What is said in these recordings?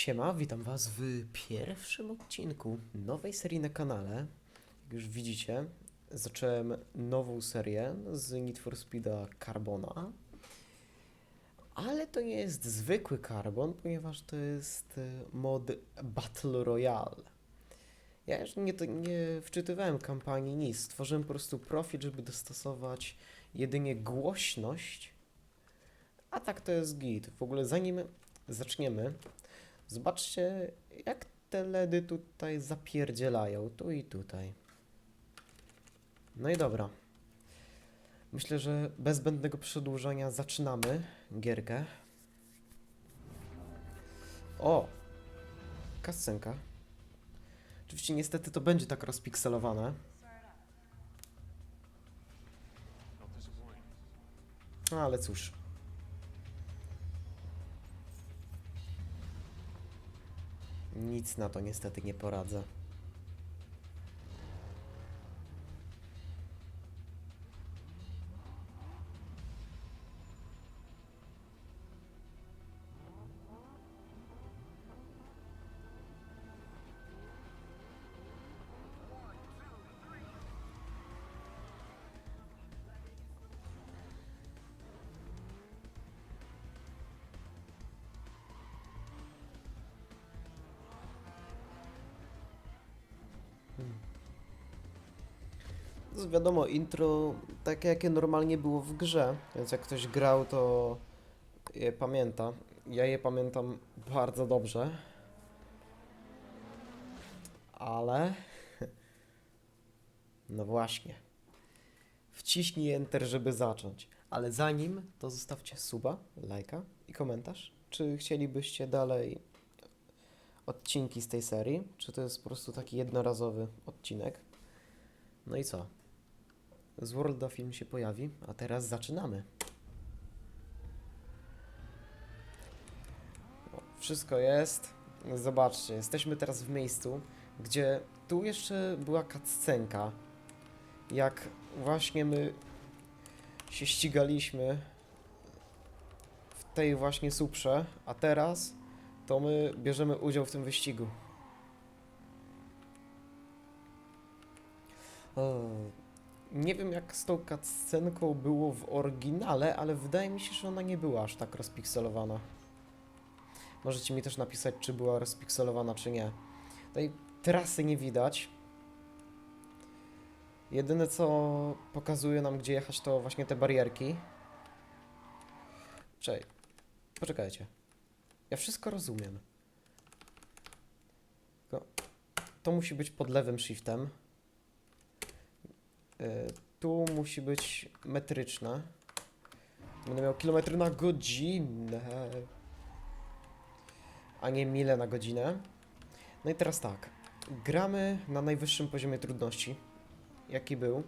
Siema, witam Was w pierwszym odcinku nowej serii na kanale. Jak już widzicie, zacząłem nową serię z Need for Speeda Carbona. Ale to nie jest zwykły Carbon, ponieważ to jest e, mod Battle Royale. Ja już nie, nie wczytywałem kampanii, nic. Stworzyłem po prostu profil, żeby dostosować jedynie głośność. A tak to jest git. W ogóle zanim zaczniemy, Zobaczcie, jak te LEDy tutaj zapierdzielają, tu i tutaj. No i dobra. Myślę, że bez zbędnego przedłużania zaczynamy gierkę. O! Kascenka. Oczywiście niestety to będzie tak rozpikselowane. No, ale cóż. Nic na to niestety nie poradzę. Wiadomo, intro takie jakie normalnie było w grze, więc jak ktoś grał, to je pamięta. Ja je pamiętam bardzo dobrze. Ale... No właśnie. Wciśnij Enter, żeby zacząć. Ale zanim, to zostawcie suba, lajka i komentarz. Czy chcielibyście dalej odcinki z tej serii? Czy to jest po prostu taki jednorazowy odcinek? No i co? Z Worlda film się pojawi, a teraz zaczynamy. Wszystko jest. Zobaczcie, jesteśmy teraz w miejscu, gdzie tu jeszcze była cutscenka. Jak właśnie my się ścigaliśmy w tej właśnie suprze, a teraz to my bierzemy udział w tym wyścigu. O, nie wiem jak z tą cutscenką było w oryginale, ale wydaje mi się, że ona nie była aż tak rozpikselowana. Możecie mi też napisać, czy była rozpikselowana, czy nie. Tej trasy nie widać. Jedyne co pokazuje nam, gdzie jechać, to właśnie te barierki. Czekaj, poczekajcie. Ja wszystko rozumiem. To musi być pod lewym shiftem. Y, Tu musi być metryczne. Będę miał kilometry na godzinę. A nie mile na godzinę. No i teraz tak. Gramy na najwyższym poziomie trudności. Jaki był.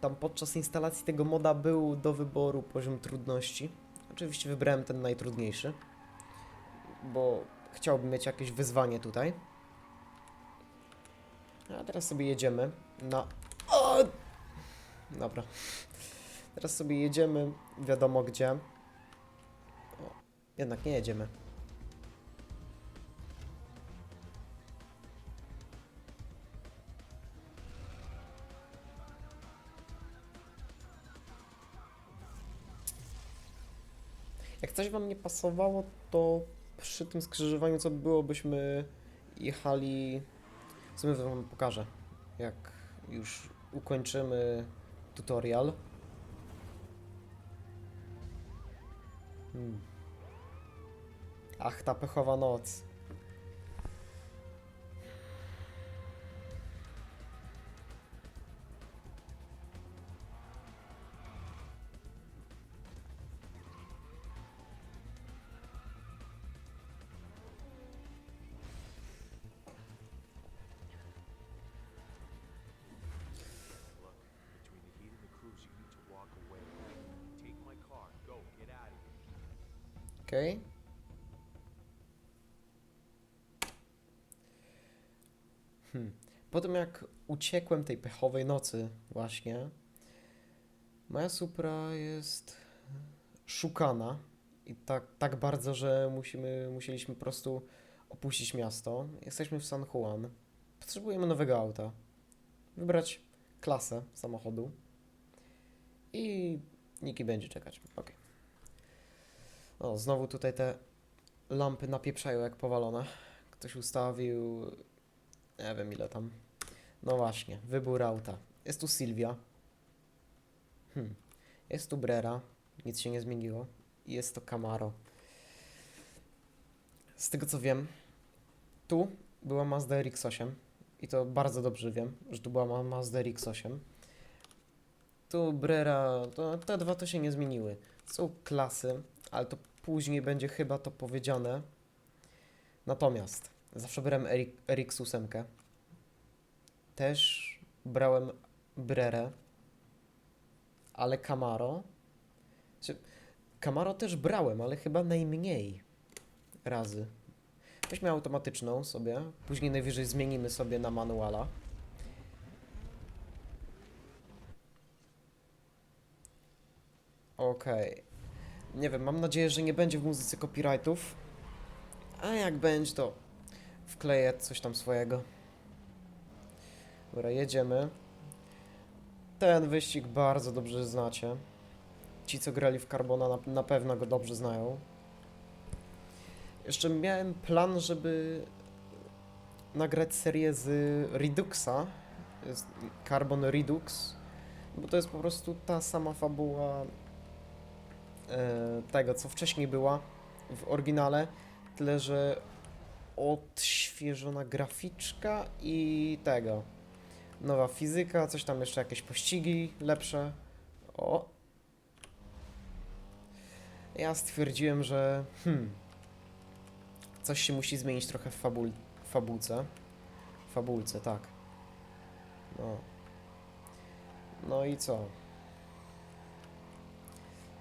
Tam podczas instalacji tego moda był do wyboru poziom trudności. Oczywiście wybrałem ten najtrudniejszy. Bo chciałbym mieć jakieś wyzwanie tutaj. A teraz sobie jedziemy na! Dobra. Teraz sobie jedziemy, wiadomo gdzie. O, jednak nie jedziemy. Jak coś wam nie pasowało, to przy tym skrzyżowaniu co by było, byśmy jechali... W sumie wam pokażę, jak już ukończymy tutorial. Hmm. Ach, ta pechowa noc. Okej. Hmm. Po tym jak uciekłem tej pechowej nocy właśnie, moja Supra jest szukana i tak, tak bardzo, że musimy, musieliśmy po prostu opuścić miasto. Jesteśmy w San Juan. Potrzebujemy nowego auta. Wybrać klasę samochodu. I Niki będzie czekać. Ok. O, znowu tutaj te lampy napieprzają jak powalone. Ktoś ustawił. Nie wiem ile tam. No właśnie, wybór auta. Jest tu Sylwia. Hmm. Jest tu Brera. Nic się nie zmieniło. I jest to Camaro. Z tego co wiem, tu była Mazda RX-8 i to bardzo dobrze wiem, że tu była ma- Mazda RX-8. Tu Brera, to, te dwa to się nie zmieniły. Są klasy, ale to później będzie chyba to powiedziane. Natomiast zawsze brałem Eri- RX-8. Też brałem Brerę, ale Camaro. Znaczy, Camaro też brałem, ale chyba najmniej razy. Weźmy automatyczną sobie, później najwyżej zmienimy sobie na manuala. Okej. Nie wiem, mam nadzieję, że nie będzie w muzyce copyrightów. A jak będzie, to wkleję coś tam swojego. Dobra, jedziemy. Ten wyścig bardzo dobrze znacie. Ci, co grali w Carbona, na, na pewno go dobrze znają. Jeszcze miałem plan, żeby nagrać serię z Reduxa, z Carbon Redux, bo to jest po prostu ta sama fabuła tego, co wcześniej była w oryginale, tyle że odświeżona graficzka i tego. Nowa fizyka, coś tam jeszcze jakieś pościgi lepsze. O. Ja stwierdziłem, że hmm, coś się musi zmienić trochę w fabul fabułce. Fabułce, tak. No. No i co?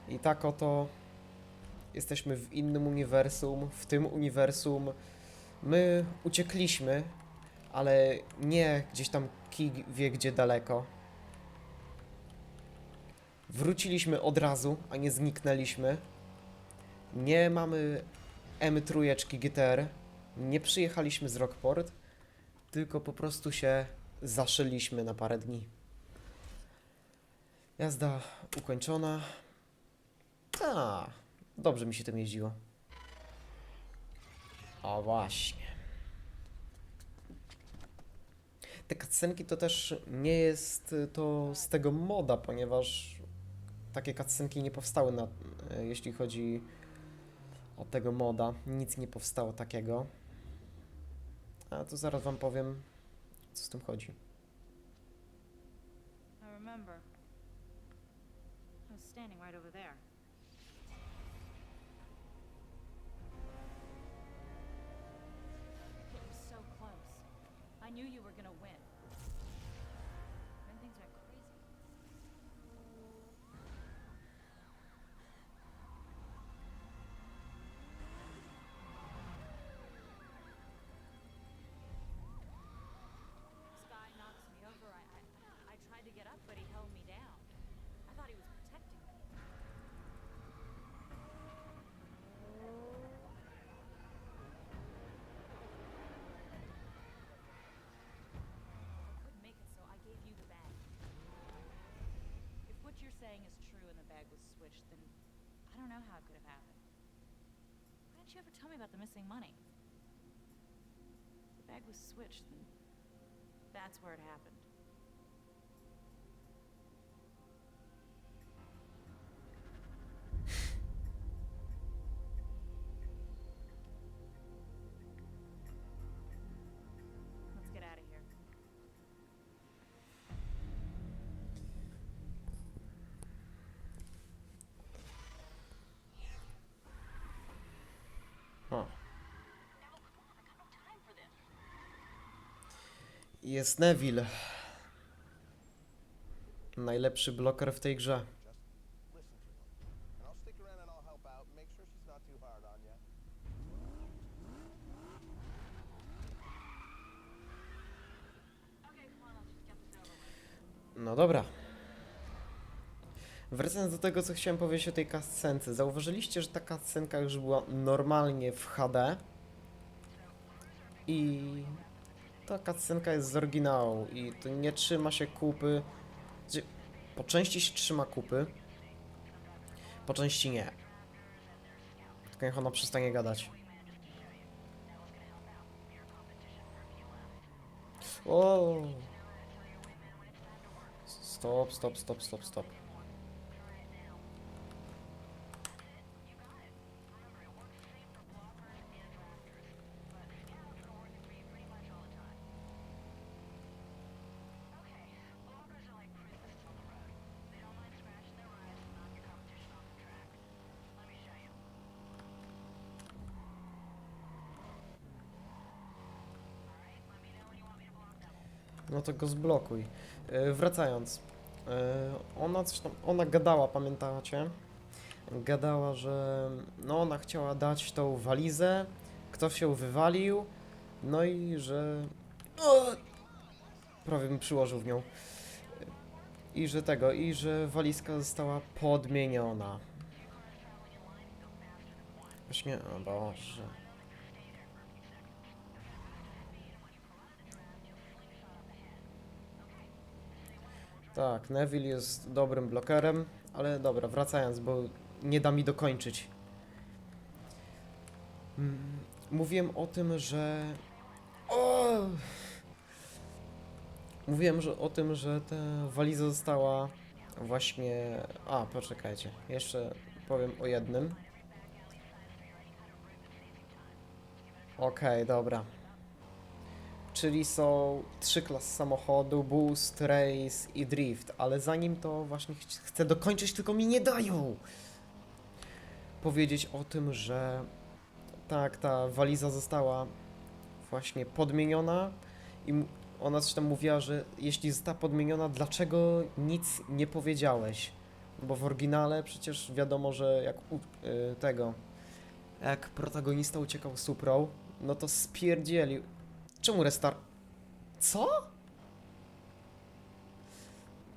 I tak oto jesteśmy w innym uniwersum. W tym uniwersum my uciekliśmy, ale nie gdzieś tam kij wie gdzie daleko. Wróciliśmy od razu, a nie zniknęliśmy. Nie mamy M3 GTR. Nie przyjechaliśmy z Rockport, tylko po prostu się zaszyliśmy na parę dni. Jazda ukończona. Ta, dobrze mi się tym jeździło. O właśnie. Te cutscenki to też nie jest y, to z tego moda, ponieważ takie cutscenki nie powstały na, y, jeśli chodzi o tego moda. Nic nie powstało takiego. A to zaraz wam powiem, co z tym chodzi. I remember. I was standing right over there. I knew you were gonna win. Then things went crazy. This guy knocks me over. I, I, I tried to get up, but he held me down. I thought he was protecting me. I couldn't make it, so I gave you the bag. If what you're saying is true and the bag was switched, then I don't know how it could have happened. Why didn't you ever tell me about the missing money? The bag was switched, then that's where it happened. Jest Neville. Najlepszy bloker w tej grze. No dobra. Wracając do tego, co chciałem powiedzieć o tej kascence. Zauważyliście, że ta kascenka już była normalnie w HD? I ta cutscenka jest z oryginału i to nie trzyma się kupy. Po części się trzyma kupy, po części nie. Tylko niech ona przestanie gadać. O! Stop, stop, stop, stop, stop. To go zblokuj. E, wracając. E, ona coś tam, ona gadała, pamiętacie? Gadała, że no ona chciała dać tą walizę, ktoś się wywalił, no i że... O! Prawie bym przyłożył w nią. I że tego, i że walizka została podmieniona. Właśnie, o Boże. Tak, Neville jest dobrym blokerem, ale dobra, wracając, bo nie da mi dokończyć. Mm, Mówiłem o tym, że. O! Mówiłem że o tym, że ta waliza została właśnie. A, poczekajcie, jeszcze powiem o jednym. Okej, dobra. Czyli są trzy klasy samochodu, boost, race i drift, ale zanim to właśnie ch- chcę dokończyć, tylko mi nie dają powiedzieć o tym, że tak, ta waliza została właśnie podmieniona i ona coś tam mówiła, że jeśli została podmieniona, dlaczego nic nie powiedziałeś? Bo w oryginale przecież wiadomo, że jak u, y, tego, jak protagonista uciekał z Suprą, no to spierdzielił. Czemu restart? Co?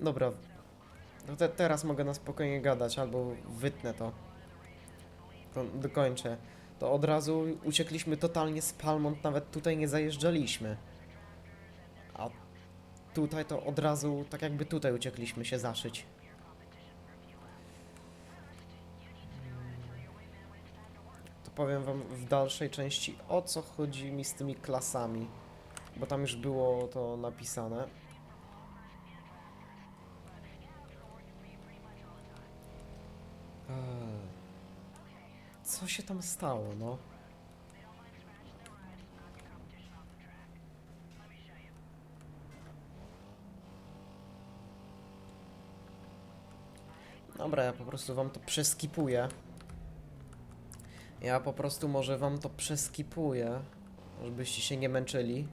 Dobra. No te, teraz mogę na spokojnie gadać, albo wytnę to. To dokończę. To od razu uciekliśmy totalnie z Palmont, nawet tutaj nie zajeżdżaliśmy. A tutaj to od razu, tak jakby tutaj uciekliśmy się zaszyć. Powiem wam w dalszej części o co chodzi mi z tymi klasami. Bo tam już było to napisane. Eee, Co się tam stało, no? Dobra, ja po prostu wam to przeskipuję. Ja po prostu może wam to przeskipuję, żebyście się nie męczyli.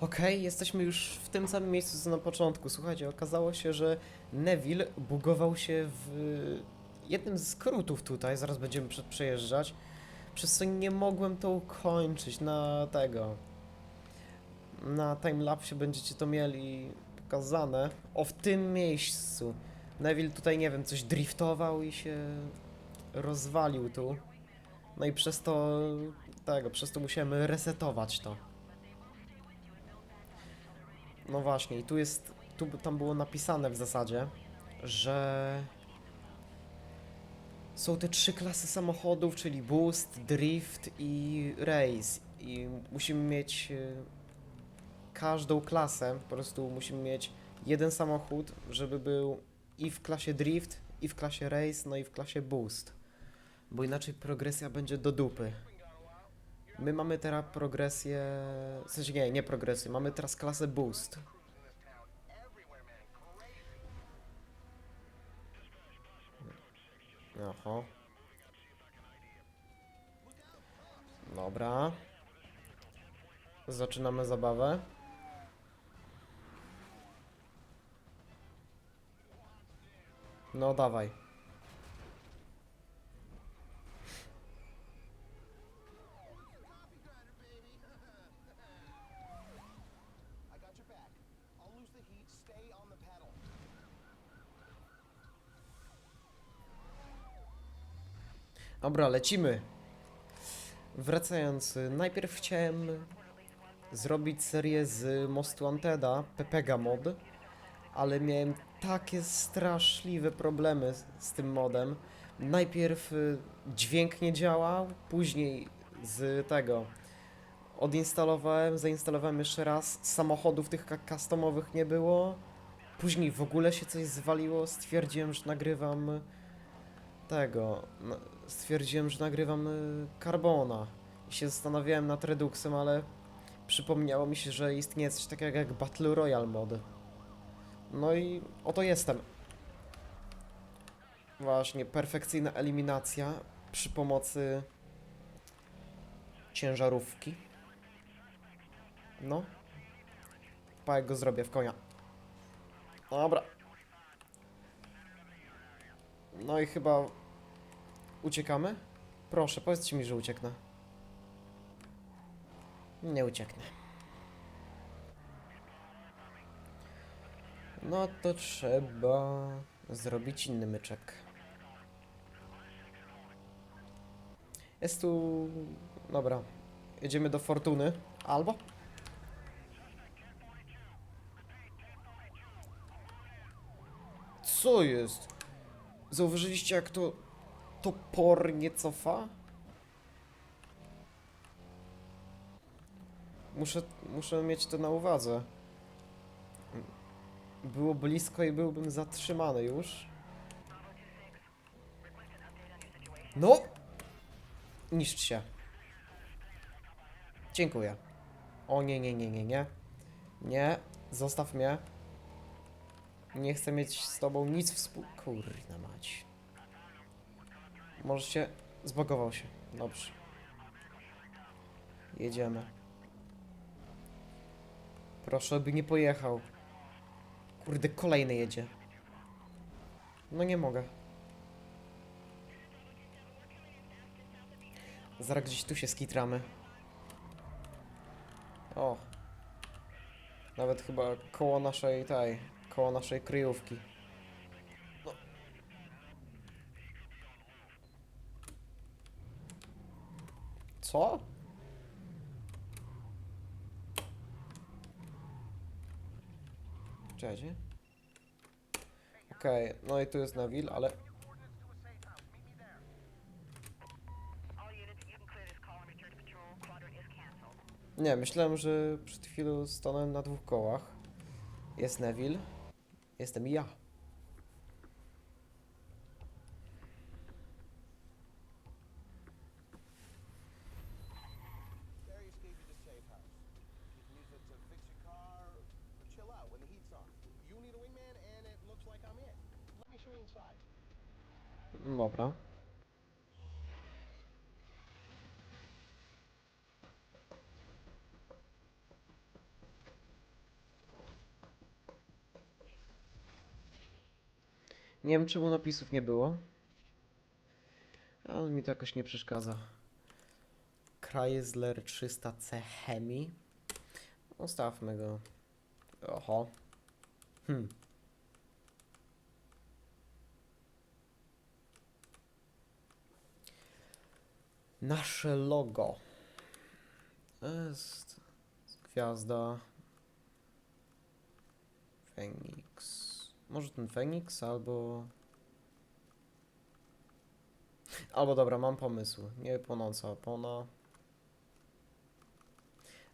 Okej, jesteśmy już w tym samym miejscu co na początku. Słuchajcie, okazało się, że Neville bugował się w jednym z skrótów tutaj, zaraz będziemy prze- przejeżdżać, przez co nie mogłem to ukończyć na tego. Na timelapsie będziecie to mieli pokazane. O, w tym miejscu. Neville tutaj, nie wiem, coś driftował i się rozwalił tu. No i przez to, tego, przez to musiałem resetować to. No właśnie, i tu jest, tu tam było napisane w zasadzie, że są te trzy klasy samochodów, czyli boost, drift i race. I musimy mieć y, każdą klasę, po prostu musimy mieć jeden samochód, żeby był i w klasie drift, i w klasie race, no i w klasie boost. Bo inaczej progresja będzie do dupy. My mamy teraz progresję. W sensie nie, nie progresję. Mamy teraz klasę boost. Oho. Dobra. Zaczynamy zabawę. No dawaj. Dobra, lecimy. Wracając, najpierw chciałem zrobić serię z Mostu Anteda, Pepega mod, ale miałem takie straszliwe problemy z, z tym modem. Najpierw y, dźwięk nie działał, później z tego odinstalowałem, zainstalowałem jeszcze raz, samochodów tych customowych nie było, później w ogóle się coś zwaliło, stwierdziłem, że nagrywam tego, stwierdziłem, że nagrywam y, Carbona i się zastanawiałem nad Reduxem, ale przypomniało mi się, że istnieje coś takiego jak Battle Royale mod. No i oto jestem. Właśnie, perfekcyjna eliminacja przy pomocy ciężarówki. No. Pa jak go zrobię w konia. Dobra. No i chyba uciekamy? Proszę, powiedzcie mi, że ucieknę. Nie ucieknę. No to trzeba zrobić inny myczek. Jest tu... Dobra. Jedziemy do Fortuny. Albo? Co jest? Zauważyliście jak to topornie cofa? Muszę, muszę mieć to na uwadze. Było blisko i byłbym zatrzymany już. No! Niszcz się. Dziękuję. O nie, nie, nie, nie, nie. Nie, zostaw mnie. Nie chcę mieć z tobą nic współ... Kurna mać. Możecie... Zbagował się. Dobrze. Jedziemy. Proszę, by nie pojechał. Kurde, kolejny jedzie. No nie mogę. Zaraz gdzieś tu się skitramy. O. Nawet chyba koło naszej tej, koło naszej kryjówki. No. Co? Czekajcie. Okej, no i tu jest Neville, ale... Nie, myślałem, że przed chwilą stanąłem na dwóch kołach. Jest Neville. Jestem ja. Darius Nie wiem czemu napisów nie było. Ale mi to jakoś nie przeszkadza. Chrysler 300C Hemi. Ustawmy go. Oho. Hmm. Nasze logo. Jest gwiazda. Feniks. Może ten Feniks albo. Albo dobra, mam pomysł. Nie płonąca opona.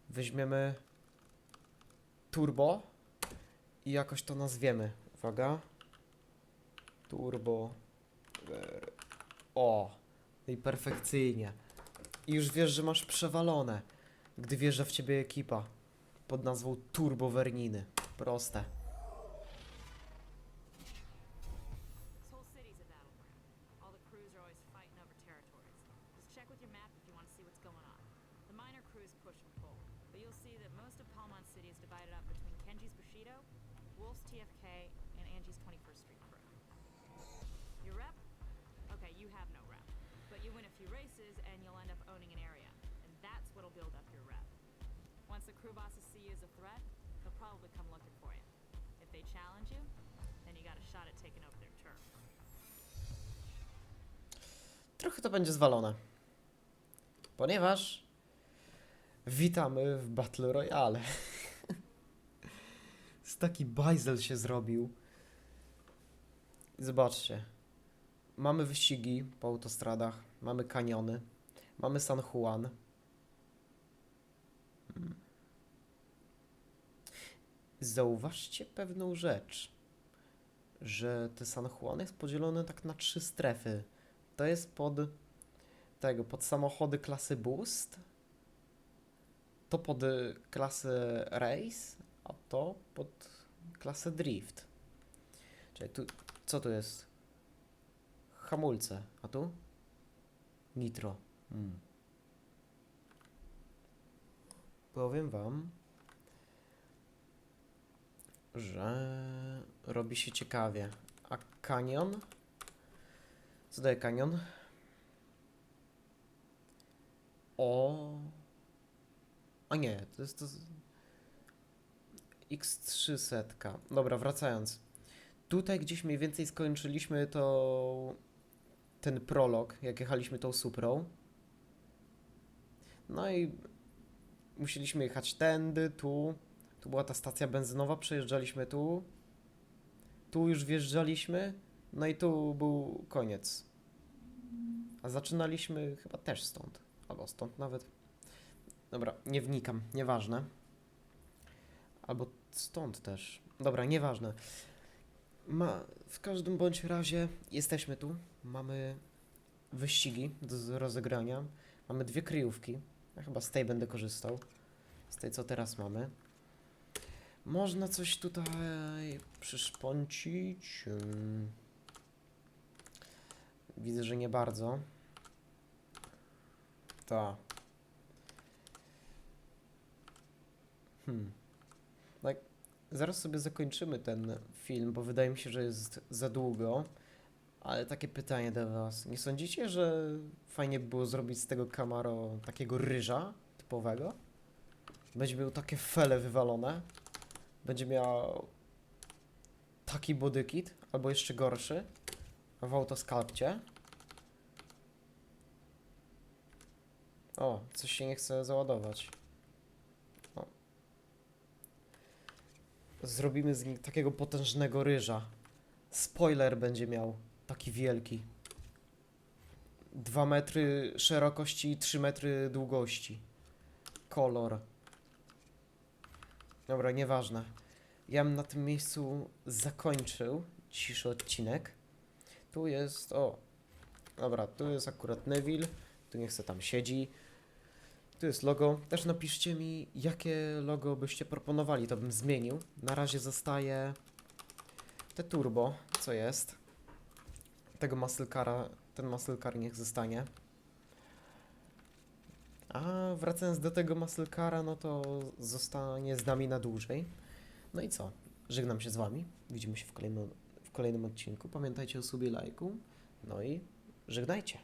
Weźmiemy turbo i jakoś to nazwiemy. Uwaga. Turbo. O! I perfekcyjnie. I już wiesz, że masz przewalone, gdy wjeżdża w ciebie ekipa pod nazwą Turbo Werniny. Proste. The see you as a threat, they'll probably come looking for you. If they challenge you, then you got a shot at taking over their turf. Trochę to będzie zwalone. Ponieważ witamy w Battle Royale. Z taki bajzel się zrobił. Zobaczcie. Mamy wyścigi po autostradach, mamy kaniony, mamy San Juan. Hmm. Zauważcie pewną rzecz, że te San Juan jest podzielone tak na trzy strefy. To jest pod tego, pod samochody klasy Boost, to pod y, klasę Race, a to pod klasę Drift. Czyli tu, co tu jest? Hamulce, a tu? Nitro. Hmm. Powiem wam, że robi się ciekawie. A kanion? Co daje kanion? O. A nie, to jest to. z- X300. Dobra, wracając. Tutaj gdzieś mniej więcej skończyliśmy to. Ten prolog, jak jechaliśmy tą Suprą. No i musieliśmy jechać tędy, tu. Tu była ta stacja benzynowa, przejeżdżaliśmy tu. Tu już wjeżdżaliśmy. No i tu był koniec. A zaczynaliśmy chyba też stąd. Albo stąd nawet. Dobra, nie wnikam, nieważne. Albo stąd też. Dobra, nieważne. Ma, w każdym bądź razie jesteśmy tu. Mamy wyścigi do rozegrania. Mamy dwie kryjówki. Ja chyba z tej będę korzystał. Z tej, co teraz mamy. Można coś tutaj przyszpącić. Widzę, że nie bardzo. Ta. Hmm. Tak, zaraz sobie zakończymy ten film, bo wydaje mi się, że jest za długo. Ale takie pytanie do Was. Nie sądzicie, że fajnie by było zrobić z tego Camaro takiego ryża typowego? Będzie miał takie fele wywalone. Będzie miał taki bodykit, albo jeszcze gorszy w autoskalpcie. O, coś się nie chce załadować. O. Zrobimy z nich takiego potężnego ryża. Spoiler będzie miał taki wielki. 2 metry szerokości i 3 metry długości. Kolor. Dobra, nieważne. Ja bym na tym miejscu zakończył dzisiejszy odcinek. Tu jest, o, dobra, tu jest akurat Neville, tu niech se tam siedzi. Tu jest logo. Też napiszcie mi, jakie logo byście proponowali, to bym zmienił. Na razie zostaje te turbo, co jest. Tego muscle cara, ten muscle car niech zostanie. A wracając do tego muscle cara, no to zostanie z nami na dłużej. No i co? Żegnam się z wami. Widzimy się w kolejnym, w kolejnym odcinku. Pamiętajcie o sobie lajku. No i żegnajcie.